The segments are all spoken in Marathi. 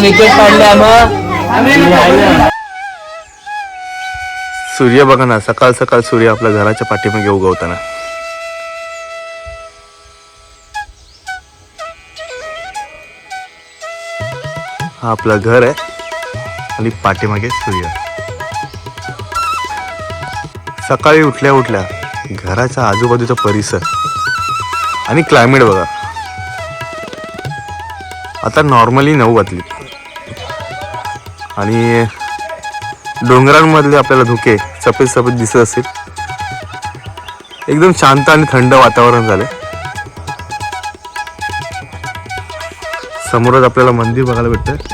विकेट पडल्या मग सूर्य बघा ना सकाळ सकाळ सूर्य आपल्या घराच्या पाठीमागे उगवताना. हा आपलं घर आहे आणि पाठीमागे सूर्य. सकाळी उठल्या उठल्या घराच्या आजूबाजूचा परिसर आणि क्लायमेट बघा. आता नॉर्मली नऊ वाजली. आणि डोंगरांमधले आपल्याला धुके सफेद सफेद दिसत असेल. एकदम शांत आणि थंड वातावरण झाले समोरच आपल्याला मंदिर बघायला भेटत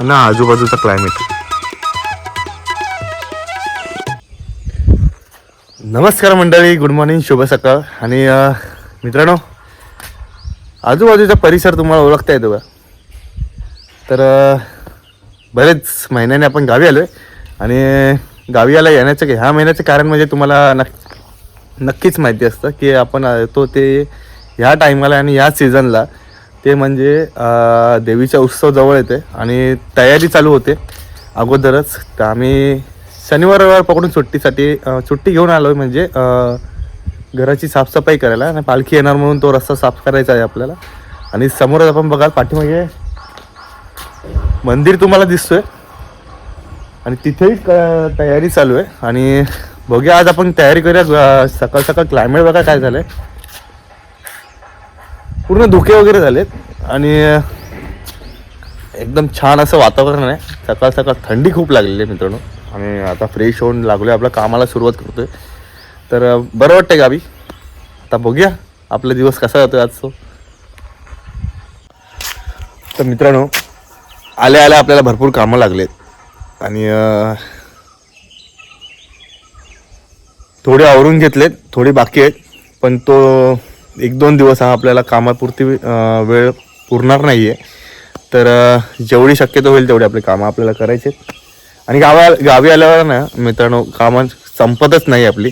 ना आजूबाजूचा क्लायमेट नमस्कार मंडळी गुड मॉर्निंग शुभ सकाळ. आणि मित्रांनो आजूबाजूचा परिसर तुम्हाला ओळखता येतो का तर बरेच महिन्याने आपण गावी आलो आहे आणि गावी आला येण्याचं ह्या महिन्याचं कारण म्हणजे तुम्हाला नक् नक्कीच माहिती असतं की आपण येतो ते ह्या टायमाला आणि ह्या सीझनला ते म्हणजे देवीचा उत्सव जवळ येते आणि तयारी चालू होते. अगोदरच तर आम्ही शनिवार रविवार पकडून सुट्टीसाठी सुट्टी घेऊन आलो आहे म्हणजे घराची साफसफाई करायला आणि पालखी येणार म्हणून तो रस्ता साफ करायचा आहे आपल्याला. आणि समोरच आपण बघाल पाठीमागे मंदिर तुम्हाला दिसतोय. आणि तिथेही क- तयारी चालू आहे. आणि बघूया आज आपण तयारी करूया सकाळ सकाळ क्लायमेट बघा काय झालंय. पूर्ण धुके वगैरे झालेत. आणि एकदम छान असं वातावरण आहे. सकाळ सकाळ थंडी खूप लागलेली आहे मित्रांनो. आणि आता फ्रेश होऊन लागलो आहे आपल्या कामाला सुरुवात करतोय. तर बरं वाटतंय गावी आता बघूया आपला दिवस कसा जातो आज तो तर मित्रांनो आल्या आल्या आपल्याला भरपूर कामं लागलेत. आणि थोडे आवरून घेतलेत थोडे बाकी आहेत. पण तो एक दोन दिवस हा आपल्याला कामापुरती वेळ पुरणार नाही आहे तर जेवढी शक्यतो होईल तेवढी आपली कामं आपल्याला करायची आहेत आणि गावा गावी आल्यावर ना मित्रांनो कामं संपतच नाही आपली.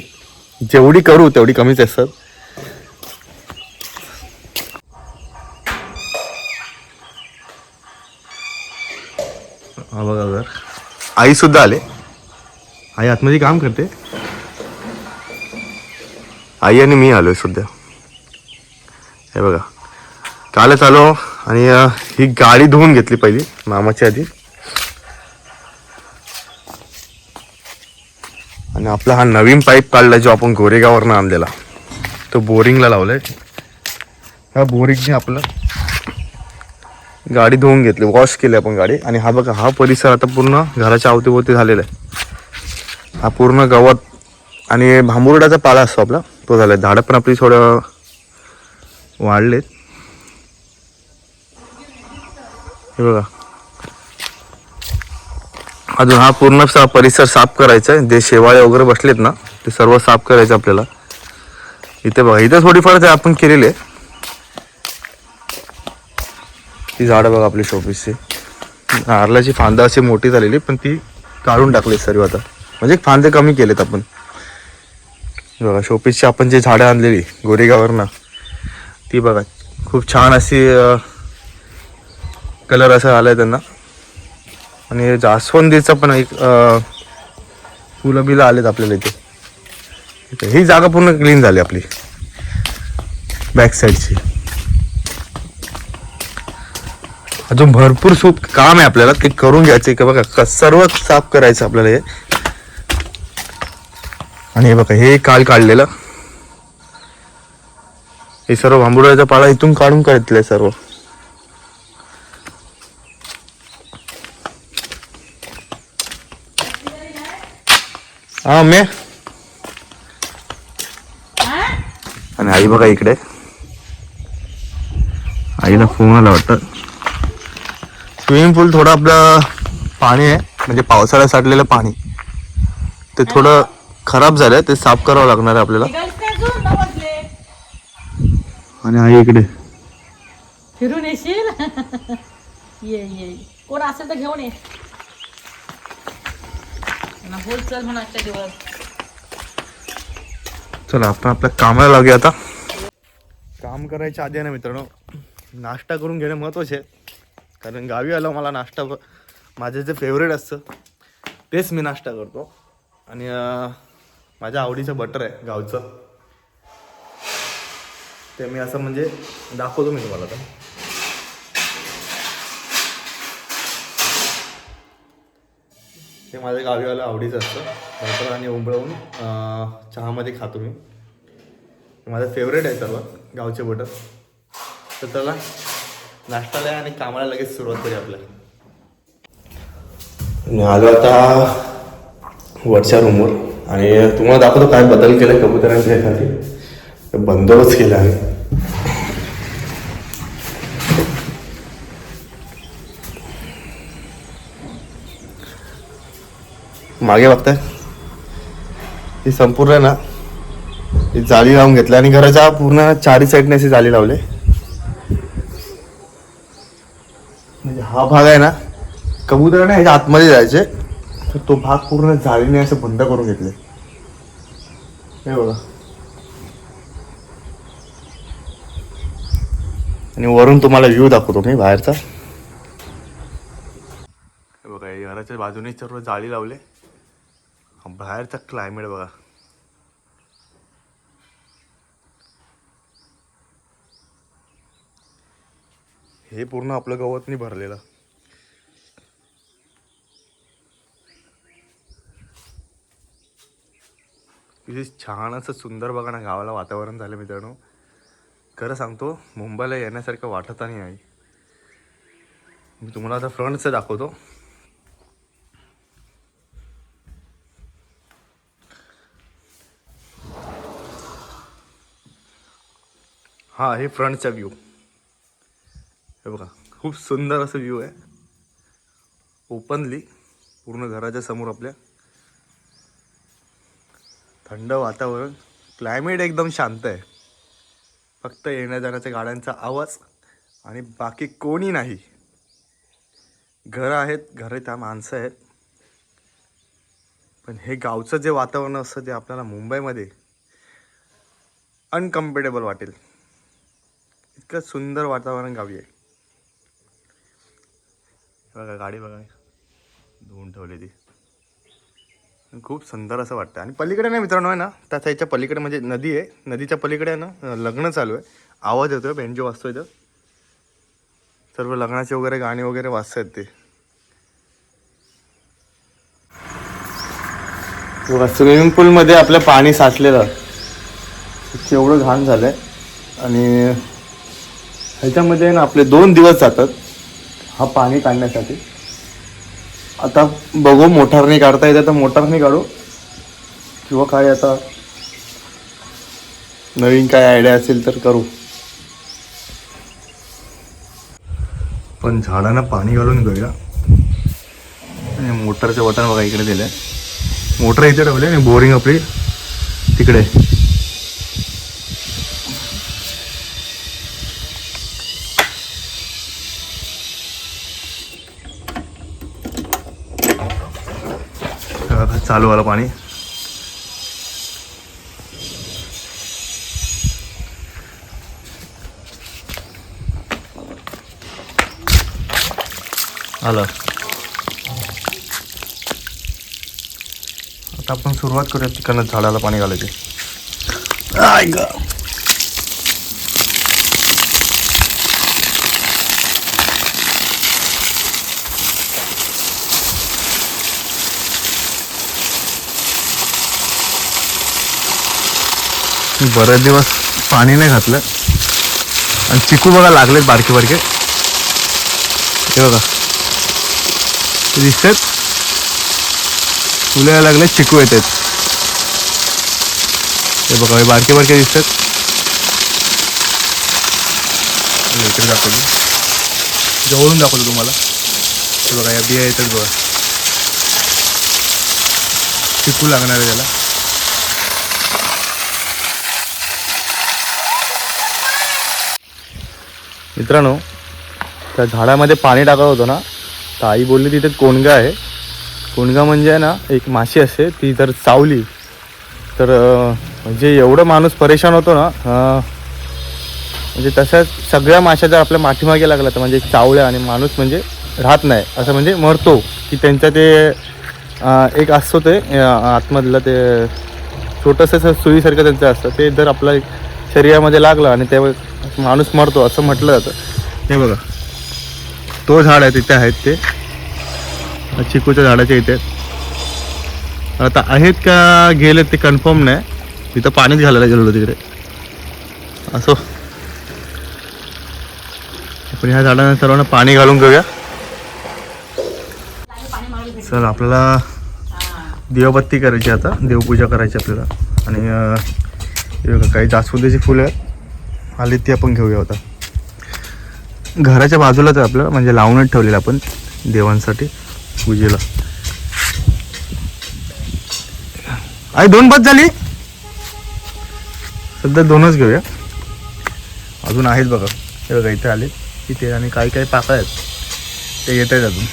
जेवढी करू तेवढी कमीच असतात हा बघा घर आई सुद्धा आले. आई आतमध्ये काम करते. आई आणि मी आलोय सध्या. हे बघा. कालच आलो आणि ही गाडी धुवून घेतली पहिली मामाच्या आधी. आणि आपला हा नवीन पाईप काढला जो आपण गोरेगाववरनं आणलेला. तो बोरिंगला लावलाय. ह्या बोरिंगने आपलं गाडी धुवून घेतली. वॉश केली आपण गाडी. आणि हा बघा हा परिसर आता पूर्ण घराच्या अवतीभोवती झालेला आहे. हा पूर्ण गवत आणि भांबुर्डाचा पाला असतो आपला तो झालाय. झाडं पण आपली थोडं वाढलेत. हे बघा. अजून हा पूर्ण परिसर साफ करायचा आहे. जे शेवाळे वगैरे बसलेत ना ते सर्व साफ करायचं आपल्याला. इथे बघा इथे थोडीफार ते आपण केलेली आहे. ती झाडं बघा आपली शोपीसची नारळाची फांदा अशी मोठी झालेली पण ती काढून टाकली सर्व आता. म्हणजे फांदे कमी केलेत आपण. बघा शोपीसची आपण जे झाडं आणलेली गोरेगावरनं ती बघा खूप छान अशी कलर असा आलाय त्यांना. आणि जास्वंदीचं पण एक फुलं बिलं आलेत आपल्याला इथे. ही जागा पूर्ण क्लीन झाली आपली. बॅक साईडची अजून भरपूर सूप काम आहे आपल्याला ते करून घ्यायचे की बघा सर्व साफ करायचं आपल्याला हे. आणि हे बघा हे काल काढलेलं. हे सर्व भांबुडाचा पाला इथून काढून काढतलंय सर्व. हा मे आणि आई बघा इकडे. आईला फोन आला वाटतं. स्विमिंग पूल थोडं आपलं पाणी आहे. म्हणजे पावसाळ्यात साठलेलं पाणी. ते थोडं खराब झालंय. ते साफ करावं लागणार आहे आपल्याला. आणि आई इकडे. फिरून येशील? ये ये. कोण असेल तर घेऊन ये. ना. चल म्हणून आजच्या दिवस. चला आपण आपल्या कामाला लागूया आता. काम करायच्या आधी आहे ना मित्रांनो नाश्ता करून घेणं महत्त्वाचे आहे. कारण गावी आलं मला नाश्ता माझे माझं जे फेवरेट असतं तेच मी नाश्ता करतो. आणि माझ्या आवडीचं बटर आहे गावचं. ते मी असं म्हणजे दाखवतो मी तुम्हाला आता. ते माझ्या गावीवाला आवडीचं असतं. बटर आणि उंबळवून चहामध्ये खातो मी. माझं फेवरेट आहे सर्व गावचे बटर तर त्याला नाश्ताला आणि कामाला लगेच सुरुवात करूया आपल्याला मी आलो आता वरच्या रूमवर आणि तुम्हाला दाखवतो काय बदल केला कबुतरांच्या ह्यासाठी बंदोबस्त केला आम्ही. मागे बघताय. ही संपूर्ण ना ही जाळी लावून घेतली आणि घराच्या पूर्ण चारी साईडने अशी जाळी लावले. म्हणजे हा भाग आहे ना कबुतराने ह्याच्या आतमध्ये जायचे. तर तो भाग पूर्ण जाळीने असं बंद करून घेतले. हे बघा. आणि वरून तुम्हाला व्ह्यू दाखवतो मी बाहेरचा. हे बघा घराच्या बाजूने सर्व जाळी लावले. बाहेरचा क्लायमेट बघा. हे पूर्ण आपलं गवतनी भरलेलं. किती छान असं सुंदर बघा ना गावाला वातावरण झालं मित्रांनो. खरं सांगतो मुंबईला येण्यासारखं वाटत नाही आहे. मी तुम्हाला आता फ्रंटचं दाखवतो. हा हे फ्रंटचा व्ह्यू हे बघा खूप सुंदर असं व्ह्यू आहे. ओपनली पूर्ण घराच्या समोर आपल्या. थंड वातावरण क्लायमेट एकदम शांत आहे. फक्त येण्या जाण्याच्या गाड्यांचा आवाज आणि बाकी कोणी नाही. घरं आहेत घरे त्या माणसं आहेत. पण हे गावचं जे वातावरण असतं ते आपल्याला मुंबईमध्ये अनकम्फर्टेबल वाटेल. इतकं सुंदर वातावरण गावी आहे. बघा गाडी बघा. धुवून ठेवली ती. खूप सुंदर असं वाटतं आणि पलीकडे नाही मित्रांनो आहे ना? त्या साईडच्या पलीकडे म्हणजे नदी आहे. नदीच्या पलीकडे आहे ना लग्न चालू आहे. आवाज येतोय बेंजो वाजतो इथं. सर्व लग्नाचे वगैरे गाणी वगैरे वाजतायत ते. स्विमिंग पूलमध्ये आपलं पाणी साचलेलं. केवढं घाण झालंय. आणि ह्याच्यामध्ये ना आपले दोन दिवस जातात हा पाणी काढण्यासाठी. आता बघू मोटारने काढता येते तर मोटारने काढू. किंवा काय आता नवीन काय आयडिया असेल तर करू. पण झाडांना पाणी घालून घेऊया आणि मोटरचं बटन बघा इकडे दिलंय. मोटर इथे ठेवले आणि बोरिंग आपली तिकडे आता चालू आलं पाणी. आलं. आता आपण सुरुवात करूया तिकडनं झाडाला पाणी घालायचे. बरेच दिवस पाणी नाही घातलं. आणि चिकू बघा लागलेत बारके बारके. हे बघा. ते दिसतात. फुले लागले चिकू येत आहेत. हे बघा हे बारके बारके दिसतात. इकडे दाखवली जवळून दाखवतो तुम्हाला. हे बघा या बिया येतात बघा. चिकू लागणार आहे त्याला. मित्रांनो त्या झाडामध्ये पाणी टाकत होतो ना तर आई बोलली तिथे कोणगा आहे. कोणगा म्हणजे आहे ना एक माशी असते ती जर चावली तर म्हणजे एवढं माणूस परेशान होतो ना म्हणजे तसंच सगळ्या माश्या जर आपल्या माठीमागे लागला तर म्हणजे चावल्या आणि माणूस म्हणजे राहत नाही. असं म्हणजे मरतो की त्यांचं ते एक असतो ते आतमधलं ते छोटंसं असं सुईसारखं त्यांचं असतं. ते जर आपल्या शरीरामध्ये लागलं आणि ते माणूस मरतो असं म्हटलं जातं. हे बघा. तो झाड आहे तिथे आहेत ते. चिकूच्या झाडाच्या इथे आता आहेत का गेलेत ते कन्फर्म नाही. तिथं पाणीच घालायला गेलेलो तिकडे. असो. आपण ह्या झाडांना सर्वांना पाणी घालून घेऊया. सर आपल्याला देवबत्ती करायची आता. देवपूजा करायची आपल्याला. आणि हे बघा काही जास्वंदीची फुलं आहेत. आली ती आपण घेऊया आता. घराच्या बाजूलाच आपलं म्हणजे लावूनच ठेवलेलं आपण देवांसाठी पूजेला. आई दोन बस झाली? सध्या दोनच घेऊया. अजून आहेत बघा. हे बघा इथे आले. इथे आणि काही काही पाकळ्या आहेत ते येत आहेत अजून.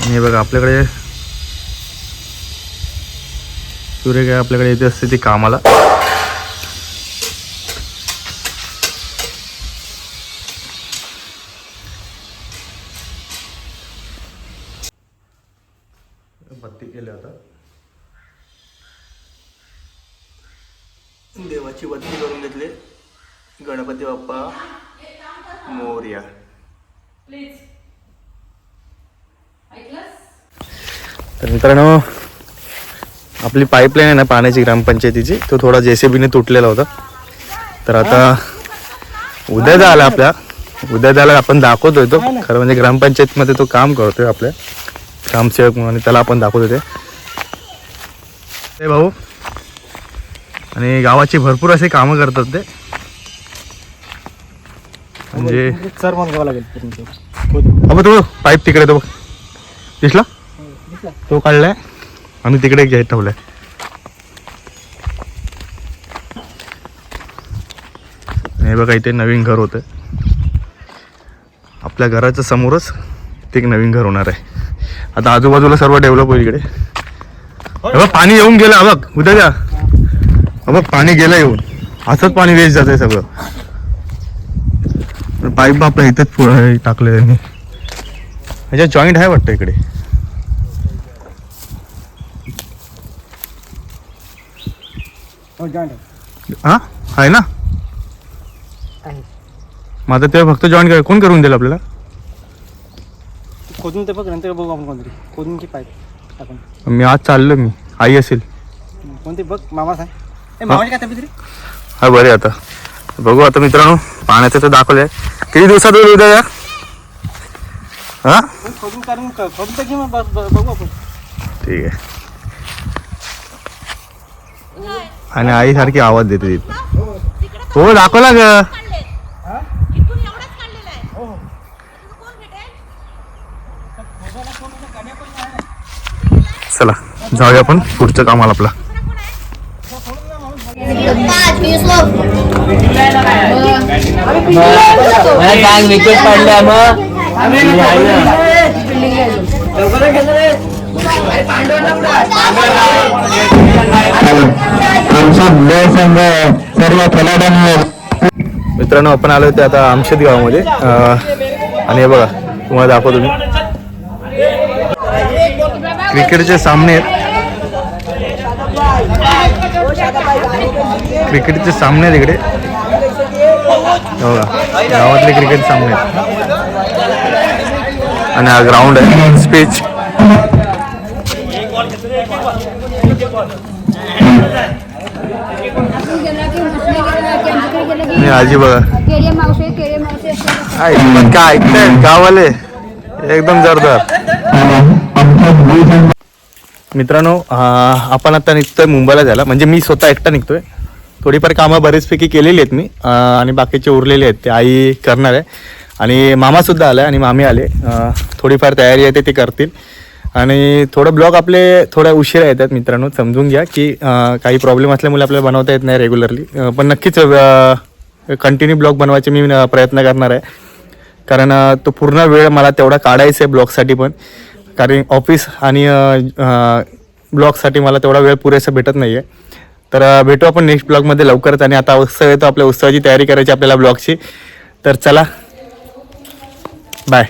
आणि हे बघा आपल्याकडे सूर्य काय आपल्याकडे येते असते ती कामाला. बत्ती केली आता. देवाची बत्ती करून घेतली. गणपती बाप्पा मोर्या. तर मित्रांनो आपली पाईपलाईन आहे ना पाण्याची ग्रामपंचायतीची तो थोडा जे सी बीने तुटलेला होता. तर आता उद्या झाला आपल्या उद्या झाला आपण दाखवतोय तो. खरं म्हणजे ग्रामपंचायतमध्ये तो काम करतोय आपल्या. ग्रामसेवक म्हणून आणि त्याला आपण दाखवतोय ते. भाऊ आणि गावाची भरपूर असे कामं करतात ते. म्हणजे सर लागेल अबा तो पाईप तिकडे तो दिसला. तो काढलाय. आम्ही तिकडे घ्यायला ठेवलाय. हे बघा इथे नवीन घर होतं. आपल्या घराच्या समोरच ते एक नवीन घर होणार आहे. आता आजूबाजूला सर्व डेव्हलप होईल इकडे. हे पाणी येऊन गेलं अबक उद्या द्या हा पाणी गेलं येऊन. असंच पाणी वेस्ट जात आहे सगळं. पाईप आपल्या इथेच पुढे टाकलं त्यांनी. ह्याच्या जॉईंट आहे वाटतं इकडे. हा? आहे ना? मग आता ते फक्त जॉईन कर कोण करून देईल आपल्याला? खोदून ते बघ नंतर बघू आपण कोणतरी. खोदून की पाईप टाकून मी आज चाललो मी. आई असेल. कोणते बघ मामा सांग. ए मामाची काय तब्येत रे? हा बरे आता. बघू आता मित्रांनो पाण्याचं तर दाखवलंय. किती दिवसात होईल उद्या या? हा? खोदून काढून क- खोदून तर घे मग बघू आपण. ठीक आहे. आणि आई सारखी आवाज देते तिथे. हो. दाखवला ग. चला जाऊया आपण पुढचं कामाला आपला. विकेट पडल्या मग? ना. मित्रांनो आपण आलो होते आता आमशेत गावामध्ये. आणि हे बघा तुम्हाला दाखवतो मी. क्रिकेटचे सामने आहेत. क्रिकेटचे सामने आहेत इकडे. हे बघा गावातले क्रिकेट सामने आहेत. आणि हा ग्राउंड आहे स्पीच आणि आजी बघा. काय पण काय ऐकताय गावाले एकदम जोरदार. मित्रांनो आपण आता निघतोय मुंबईला जायला. म्हणजे मी स्वतः एकटा निघतोय. थोडीफार कामं बरीचपैकी केलेली आहेत मी. आणि बाकीचे उरलेले आहेत. ते आई करणार आहे. आणि मामा सुद्धा आलाय आणि मामी आले. थोडीफार तयारी आहे ते ते करतील. आणि थोडं ब्लॉग आपले थोड्या उशिरा येतात मित्रांनो समजून घ्या की काही प्रॉब्लेम असल्यामुळे आपल्याला बनवता येत नाही रेग्युलरली पण नक्कीच कंटिन्यू ब्लॉग बनवायचे मी प्रयत्न करणार आहे. कारण तो पूर्ण वेळ मला तेवढा काढायचा आहे ब्लॉगसाठी पण. कारण ऑफिस आणि ब्लॉगसाठी मला तेवढा वेळ पुरेसा भेटत नाही आहे तर भेटू आपण नेक्स्ट ब्लॉगमध्ये लवकरच आणि आता उत्सव येतो आपल्या उत्सवाची तयारी करायची आपल्याला ब्लॉगची. तर चला. बाय